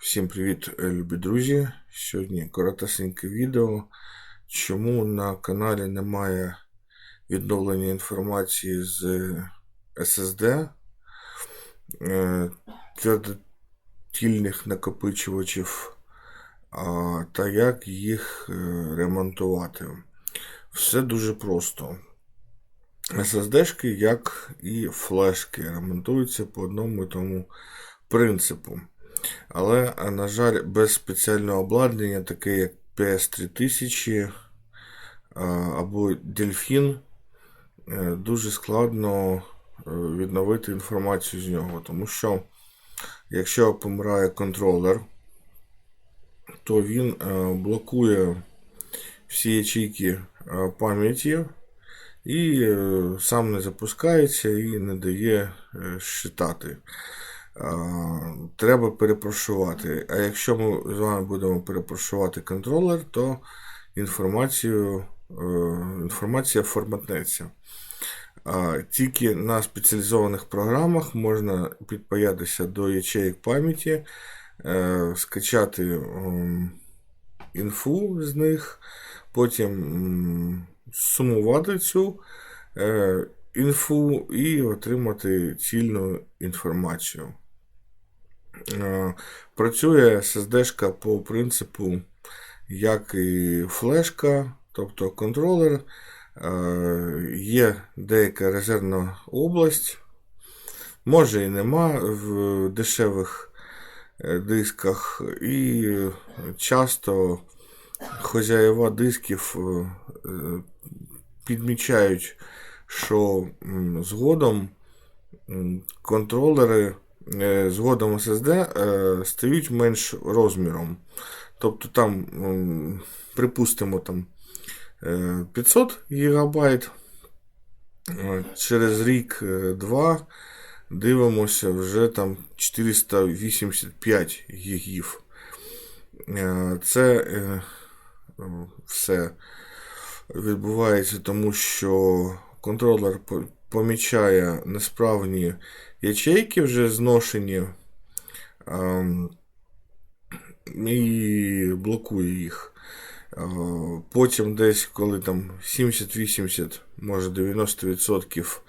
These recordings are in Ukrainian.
Всім привіт, е, любі друзі! Сьогодні коротесеньке відео. Чому на каналі немає відновлення інформації з SSD е, твердотільних накопичувачів та як їх е, ремонтувати. Все дуже просто. SSD-шки, як і флешки, ремонтуються по одному і тому принципу. Але, на жаль, без спеціального обладнання, таке як PS3000 або е, дуже складно е, відновити інформацію з нього. Тому що, якщо помирає контролер, то він е, блокує всі ячейки пам'яті і сам не запускається і не дає считати треба перепрошувати. А якщо ми з вами будемо перепрошувати контролер, то інформацію, е, інформація форматнеться. Тільки на спеціалізованих програмах можна підпаятися до ячеїк пам'яті, е, скачати інфу з них, потім сумувати цю е, інфу і отримати цільну інформацію. Е, працює SSD по принципу, як і флешка, тобто контролер. Е, є деяка резервна область. Може і нема в дешевих е, дисках, і часто хозяєва дисків підмічають, що згодом контролери згодом SSD е, стають менш розміром. Тобто там, припустимо, там 500 е, ГБ. Через рік-два дивимося вже там 485 гігів. Це все відбувається тому, що контролер помічає несправні ячейки вже зношені і блокує їх. Потім десь, коли там 70-80, може 90%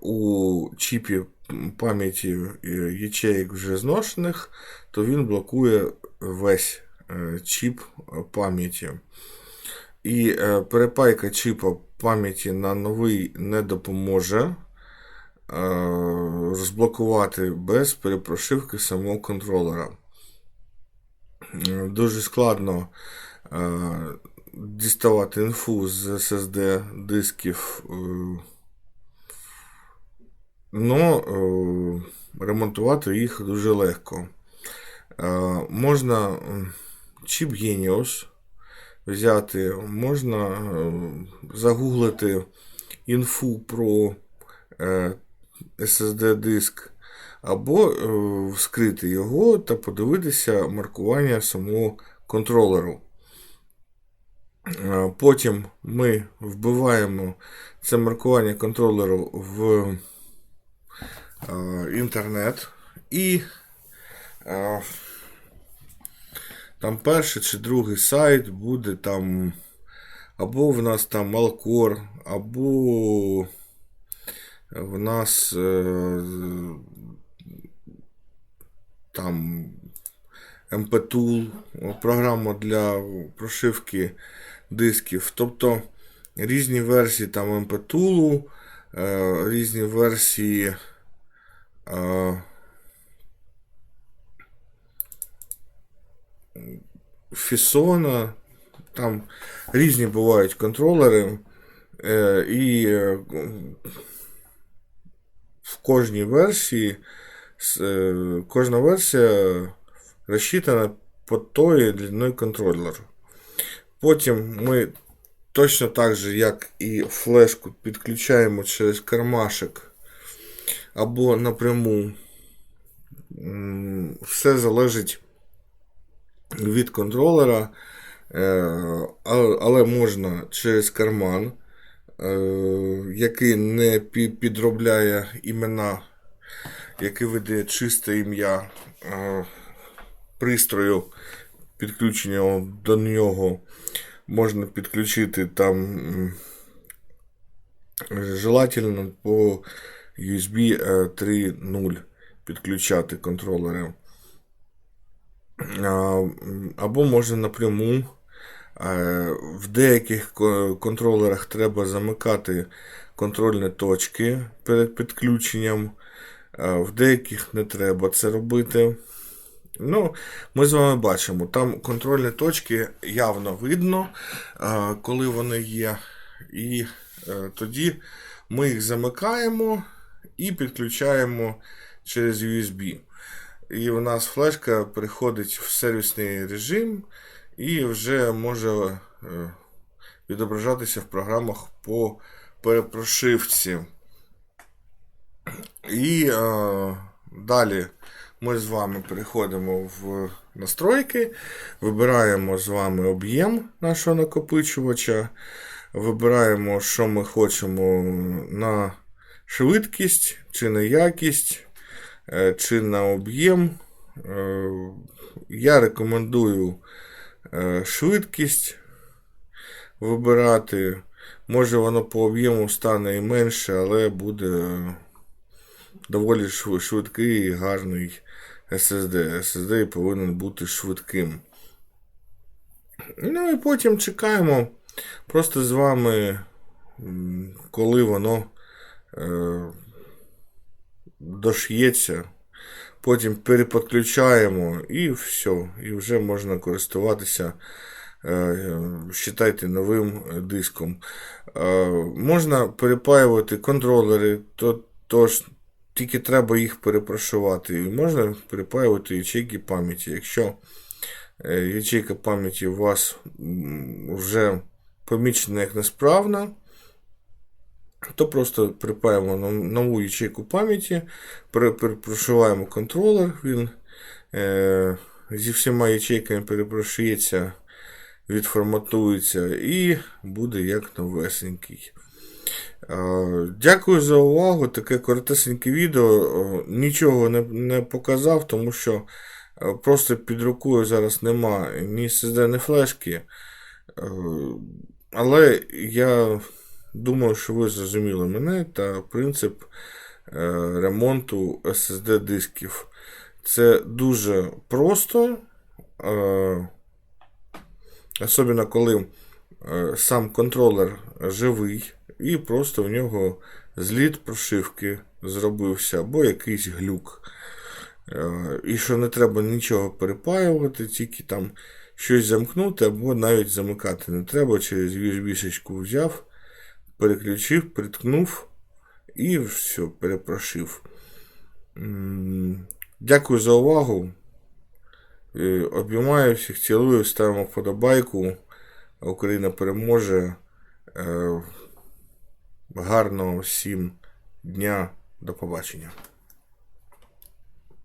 у чіпі пам'яті е, ячеїк вже зношених, то він блокує весь е, чіп пам'яті. І е, перепайка чіпа пам'яті на новий не допоможе. Е, розблокувати без перепрошивки самого контролера. Дуже складно е, діставати інфу з SSD дисків, але ремонтувати їх дуже легко. Е, можна чіп Genius взяти, можна загуглити інфу про SSD-диск, або е, вскрити його та подивитися маркування самого контролеру. Е, потім ми вбиваємо це маркування контролеру в е, інтернет і там перший чи другий сайт буде там або в нас там Alcor, або в нас е, там MP-Tool, програма для прошивки дисків. Тобто різні версії там MP-Tool, е, різні версії. Фісона, там різні бувають контролери, е, і кожній версії, е, кожна версія розчитана по тої длиною контролера. Потім ми точно так же, як і флешку, підключаємо через кармашек або напряму. Все залежить від контролера, е, але можна через карман. Е, який не підробляє імена, який видає чисте ім'я. Е, пристрою, підключення до нього можна підключити там желательно по USB е, 3.0 підключати контролери. Або можна напряму. Е, В деяких контролерах треба замикати контрольні точки перед підключенням, в деяких не треба це робити. Ну, ми з вами бачимо, там контрольні точки явно видно, коли вони є. І е, тоді ми їх замикаємо і підключаємо через USB. І у нас флешка переходить в сервісний режим і вже може е, відображатися в програмах по перепрошивці. І е, далі ми з вами переходимо в настройки, вибираємо з вами об'єм нашого накопичувача, вибираємо, що ми хочемо на швидкість чи на якість, чи на об'єм. Е, Я рекомендую е, швидкість вибирати. Може воно по об'єму стане і менше, але буде доволі швидкий і гарний SSD. SSD повинен бути швидким. Ну і потім чекаємо просто з вами, коли воно е, дош'ється. Потім переподключаємо і все. І вже можна користуватися, е, считайте, новим е, диском. Е, Можна перепаювати контролери, то, тож тільки треба їх перепрошувати. І можна перепаювати ячейки пам'яті. Якщо ячейка пам'яті у вас вже помічена як несправна, то просто припаємо нову ячейку пам'яті, перепрошиваємо контролер, він е, зі всіма ячейками перепрошується, відформатується і буде як новесенький. Дякую за увагу. Таке коротесеньке відео. Е, Нічого не, не показав, тому що е, просто під рукою зараз нема ні SSD, ні флешки. Е, Але я думаю, що ви зрозуміли мене та принцип е, ремонту SSD дисків. Це дуже просто, е, особливо коли е, сам контролер живий, і просто в нього зліт прошивки зробився, або якийсь глюк. І що не треба нічого перепаювати, тільки там щось замкнути, або навіть замикати не треба. Через USB-шечку взяв, переключив, приткнув і все, перепрошив. Дякую за увагу. Е, Обіймаю всіх, цілую, ставимо вподобайку. Україна переможе. Е, Гарного всім дня. До побачення.